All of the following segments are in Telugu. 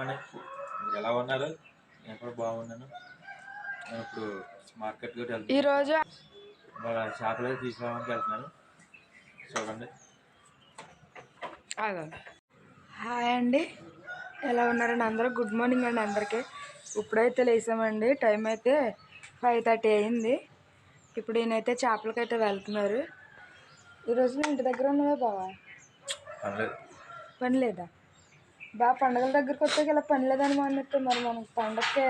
మీరు ఎలా ఉన్నారు? నేను కూడా బాగున్నాను. నేను ఇప్పుడు మార్కెట్ కూడా వెళ్తాను ఈరోజు వాళ్ళ చేపలు అయితే తీసుకురావడానికి వెళ్తున్నాను. చూడండి. హాయ్ అండి. ఎలా ఉన్నారండి అందరూ? గుడ్ మార్నింగ్ అండి అందరికీ. ఇప్పుడైతే లేసామండి. టైం అయితే ఫైవ్ థర్టీ అయింది. ఇప్పుడు ఈయనైతే చేపలకైతే వెళ్తున్నారు. ఈరోజు నువ్వు ఇంటి దగ్గర ఉన్నావా బావా? పని లేదా? బాగా పండగల దగ్గరకు వచ్చాక ఇలా పని లేదని అన్నట్టు మరి మనం పండగకి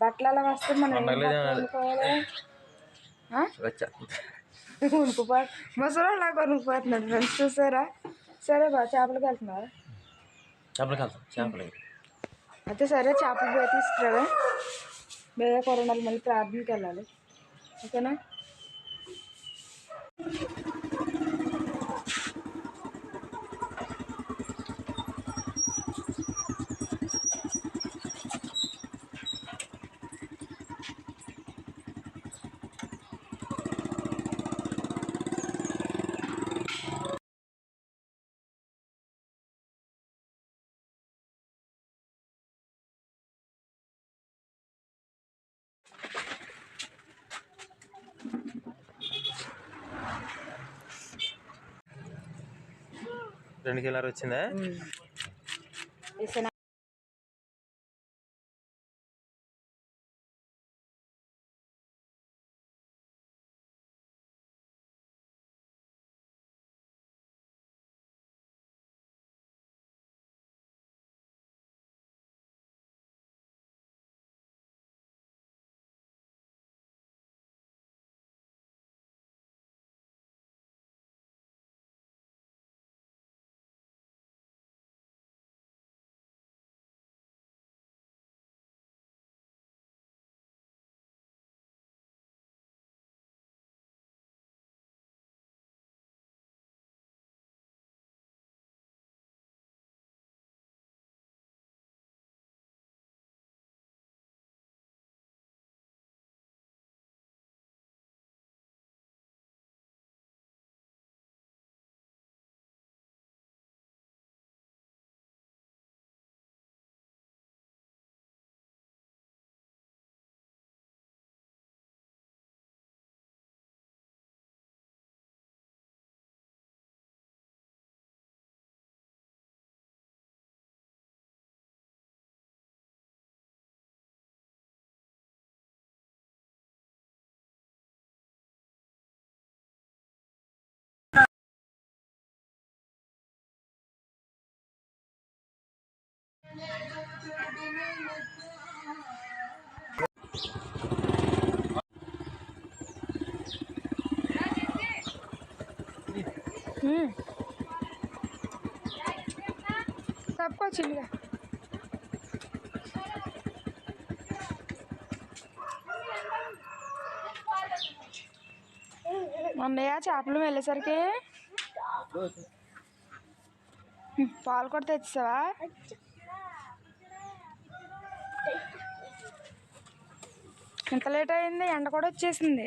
బట్టలు అలా వస్తే మనం కొనుక్కోవాలి? ముసలి అలా కొనుక్కుపోతున్నాడు ఫ్రెండ్స్ చూసారా? సరే బా చేపలకి వెళ్తున్నారా చేపలకి వెళ్తాం చేపలకి. అయితే సరే చేపలు పోయి తీసుకురావే. బేగా కొరణాలు మళ్ళీ ప్రార్థనకి వెళ్ళాలి. ఓకేనా? రెండు కిలోలు వచ్చిందా? చిన్నగా మొన్నయ్య చేపలు వెళ్ళేసరికి పాలు కూడా తెచ్చావా ఇంత లేట్ అయింది ఎండ కూడా వచ్చేసింది.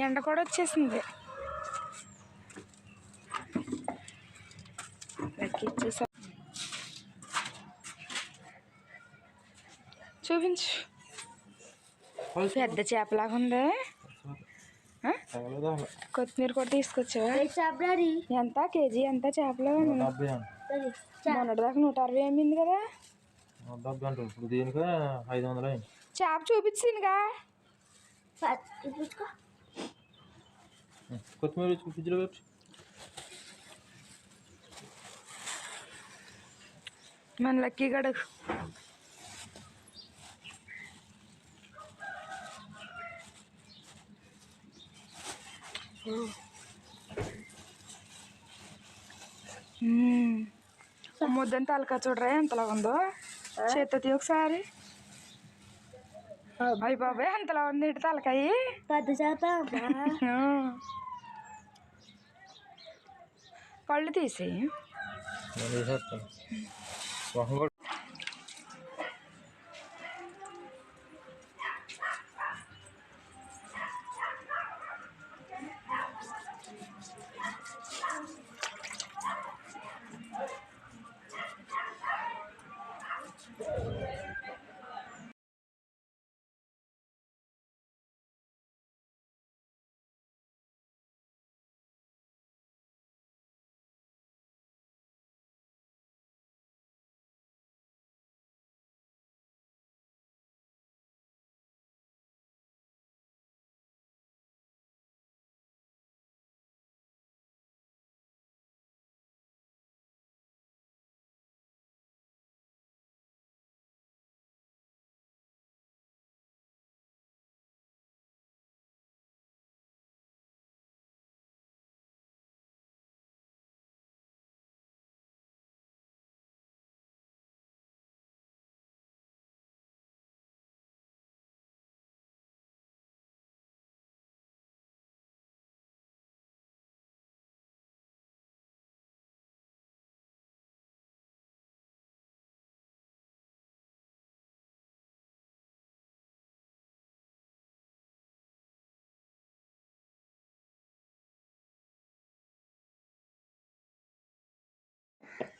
ఎండ కూడా వచ్చేసింది. చూపించు. పెద్ద చేపలాగా ఉంది. కొత్తిమీర కూడా తీసుకొచ్చావా? ఎంత? కేజీ ఎంత చేపలు? మొన్నటిదాకా నూట అరవై అమ్మింది కదా? డెబ్బై ఇప్పుడు దీనికి ఐదు వందలు అయింది. చేప చూపించిందిగా. కొత్తిమీర ఫ్రిడ్జ్లో పెట్టి. మన లక్కీ గడు. ముద్దని తలకా చూడరా ఎంతలా ఉందో? చేతి ఒకసారి. అయ్యి బాబాయ్ ఎంతలా ఉంది ఇటు తలకాయి? పెద్ద చేప ఆ. కళ్ళు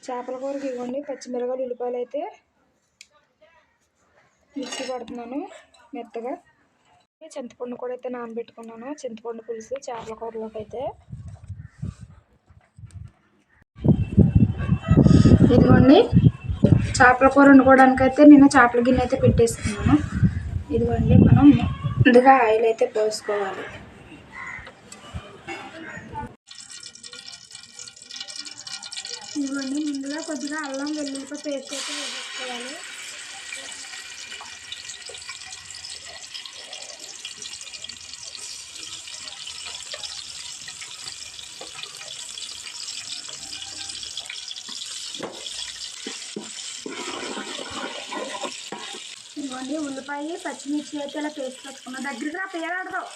చేపల కూరకి ఇవ్వండి. పచ్చిమిరకాయలు ఉల్లిపాయలు అయితే మిక్సీ పడుతున్నాను మెత్తగా. చింతపండు కూడా అయితే నానబెట్టుకున్నాను. చింతపండు పులుసు చేపల కూరలోకి అయితే. ఇదిగోండి. చేపల కూర వండుకోవడానికి అయితే నేను చేపల గిన్నె అయితే పెట్టేసుకున్నాను. ఇదిగోండి మనం ముందుగా ఆయిల్ అయితే పోసుకోవాలి. ఇదిగోండి ముందుగా కొద్దిగా అల్లం వెల్లుల్లిపాయ పేస్ట్ అయితే వేసుకోవాలి ఇదిగోండి ఉల్లిపాయ పచ్చిమిర్చి అయితే ఇలా పేస్ట్ పెట్టుకున్నాను. దగ్గరికి రా పేరాడదావు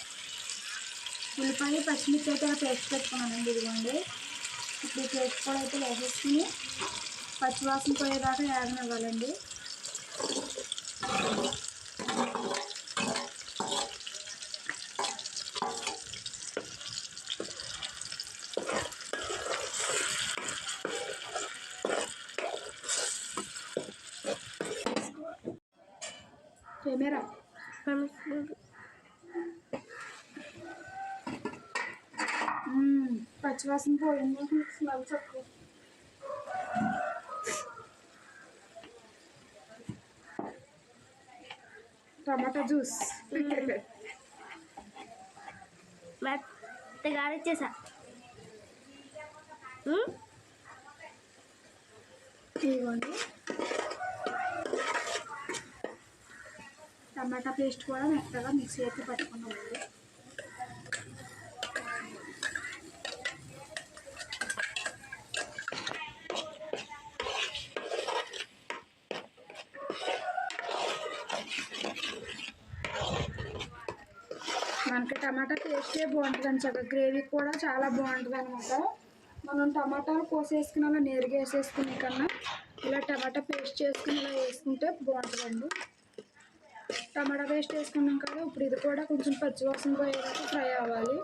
ఉల్లిపాయ పచ్చిమిర్చి అయితే ఇలా పేస్ట్ పెట్టుకున్నానండి ఇదిగోండి. ఇప్పుడు ఈ కూడా అయితే వేసేసుకుని పచ్చివాసన పోయేదాకా వేగనివ్వాలండి. పచ్చివాసన పోయింది స్మెల్ చెప్పు టమాటా జ్యూస్ మెత్తగా ఇచ్చేసా ఇదిగోండి టమాటా పేస్ట్ కూడా మెత్తగా మిక్సీ అయితే పట్టుకున్నామండి మనకి టమాటా టేస్టే బాగుంటుంది చక్కగా గ్రేవీ కూడా చాలా బాగుంటుంది అనమాట మనం టమాటాలు కోసేసుకుని అలా నేరుగా వేసేసుకునే కన్నా ఇలా టమాటా పేస్ట్ చేసుకుని ఇలా వేసుకుంటే బాగుంటుందండి. టమాటా పేస్ట్ వేసుకున్నాం కదా ఇప్పుడు ఇది కూడా కొంచెం పచ్చివాసన పోయేదాకా ఫ్రై అవ్వాలి.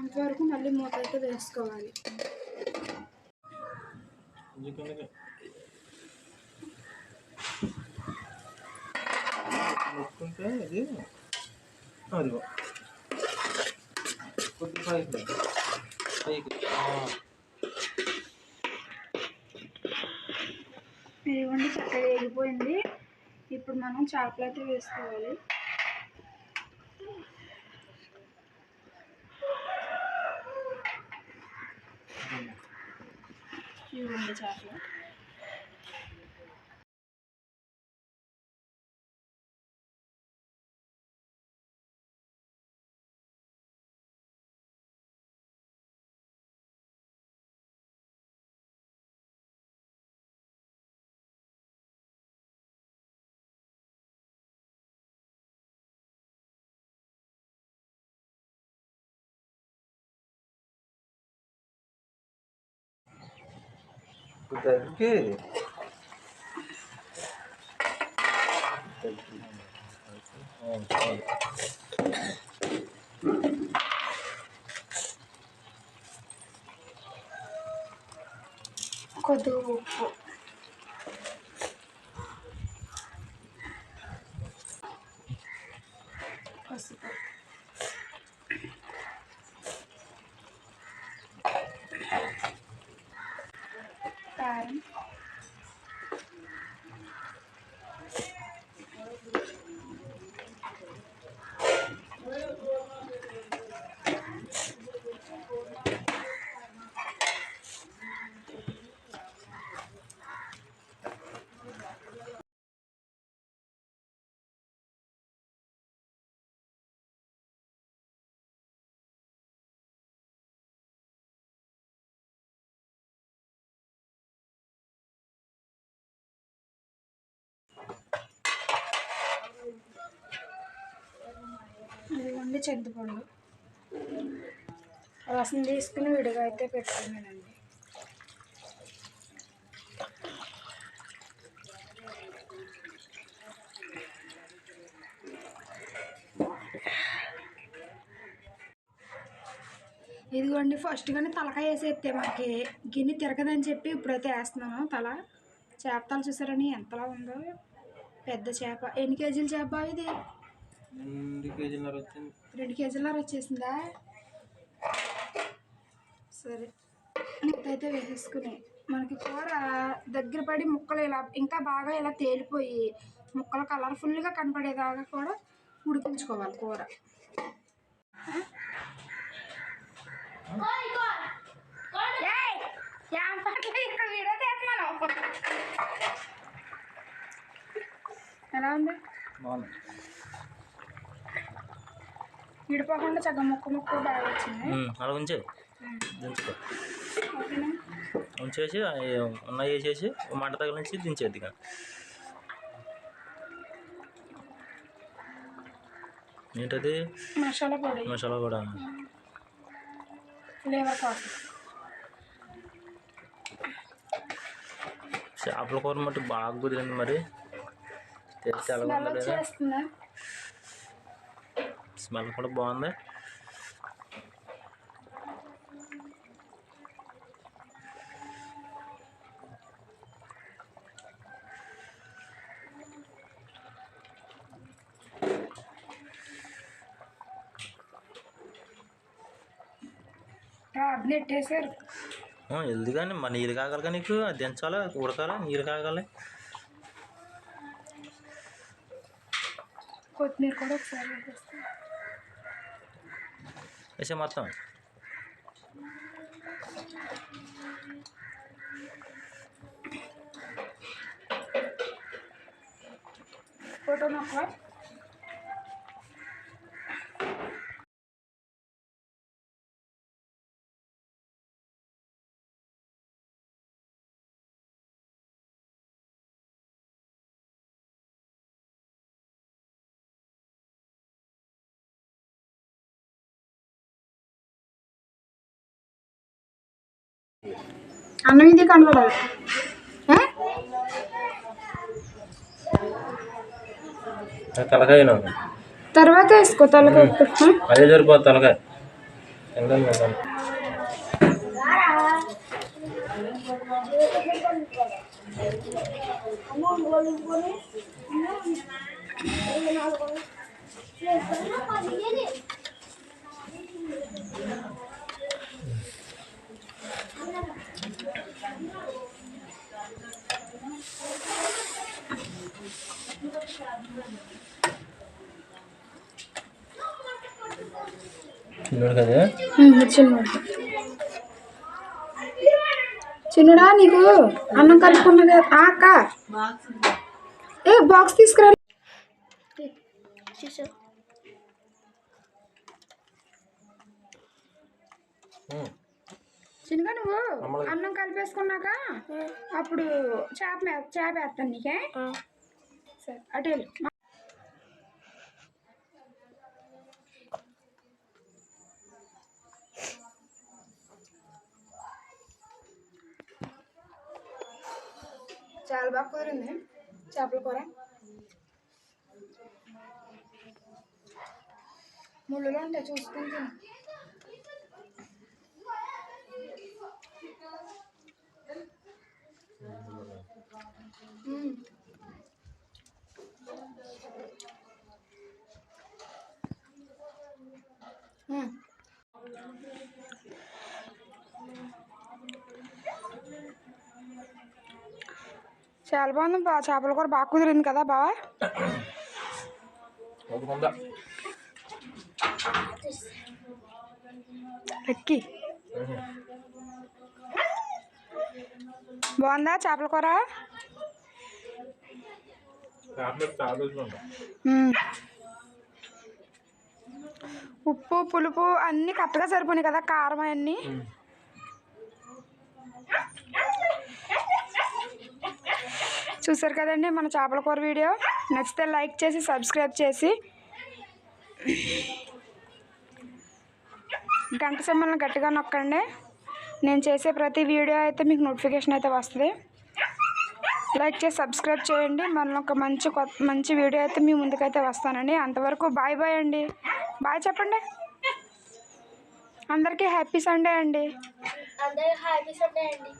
అంతవరకు మళ్ళీ మూత అయితే వేసుకోవాలి. ఎందుకంటే అది అదిగో. కొద్ది పైకి పైకి ఇదిగోండి చక్కగా వేగిపోయింది. ఇప్పుడు మనం చేపలు అయితే వేసుకోవాలి. ఇవ్వండి చేపలు. ఇప్పుడు దగ్గరికి ఆ, ఇదిగోండి చింతపండు రసం తీసుకుని విడిగా అయితే పెట్టుకున్నానండి. ఇదిగోండి ఫస్ట్ కానీ తలకాయ వేసేస్తే మనకి గిన్నె తిరగదని చెప్పి ఇప్పుడైతే వేస్తున్నాను. తల చేప తల చూసారని ఎంతలా ఉందో? పెద్ద చేప. ఎన్ని కేజీల చేప ఇది? రెండు కేజీన్నర వచ్చింది. రెండు కేజీల వచ్చేసిందా? సరే. అయితే వేసేసుకుని మనకి కూర దగ్గర పడి ముక్కలు ఇలా ఇంకా బాగా ఇలా తేలిపోయి ముక్కలు కలర్ఫుల్గా కనపడేదాకా కూడా ఉడికించుకోవాలి కూర. ఇక్కడ వీడియో తీస్తున్నాను. ఎలా ఉంది? బాగుంది. విడిపోకుండా చక్కగా ముక్క ముక్క బాగా వచ్చింది. అలా ఉంచే. దించుకో. ఉంచేసి అవి ఉన్నాయి వేసేసి మంట తగిలించి దించేద్ది ఇక. ఏంటది? మసాలా పొడి. మసాలా కూడా ఫ్లేవర్ కోసం చేపల కూర మట్టి బాగా కుదిరింది మరి. తెలిసి ఎలా స్మెల్ కూడా బాగుంది అది నెట్టేసారు వెళ్ది కానీ మరి నీరు కాగాలి కానీ నీకు? అది దించాలా? ఉడకాలా? నీరు కాగాలి? కొత్తిమీర కూడా ఒకసారి వేసేస్తాం వేసే మొత్తం ఫోటో మొక్క అన్నం ఇది కనబడదు? తలకాయ తర్వాత వేసుకో తలకాయ. అదే సరిపోతుంది తలకాయ తినలేను నేను. చిన్నోడు కదా చిన్నోడు. చిన్నడా నీకు? అన్నం కలుపుకున్నది ఆ అక్క? ఏ బాక్స్ తీసుకురా. చిన్నగా నువ్వు అన్నం కలిపేసుకున్నాక అప్పుడు చేప చేప వేస్తాను నీకే. సరే అటు వెళ్ళు చాలా బాగా కుదిరింది చేపల కూర ముళ్ళులో ఉంటాయి చూసుకుని తిను. మ్మ్. మ్మ్. చాలా బాగుంది బా చేపల కూర బాగా కుదిరింది కదా బావా ఒక ముంద ఎక్కి బాగుందా చేపల కూర ఉప్పు పులుపు అన్నీ కరెక్ట్గా సరిపోయినాయి కదా కారం అవన్నీ. చూసారు కదండి మన చేపల కూర వీడియో? నచ్చితే లైక్ చేసి సబ్స్క్రైబ్ చేసి. గంట సింబల్ని గట్టిగా నొక్కండి. నేను చేసే ప్రతి వీడియో అయితే మీకు నోటిఫికేషన్ అయితే వస్తుంది. లైక్ చేసి సబ్స్క్రైబ్ చేయండి. మనం ఒక మంచి కొత్త మంచి వీడియో అయితే మీ ముందుకైతే వస్తానండి. అంతవరకు బాయ్ బాయ్ అండి. బాయ్ చెప్పండి. అందరికీ హ్యాపీ సండే అండి. హ్యాపీ సండే అండి.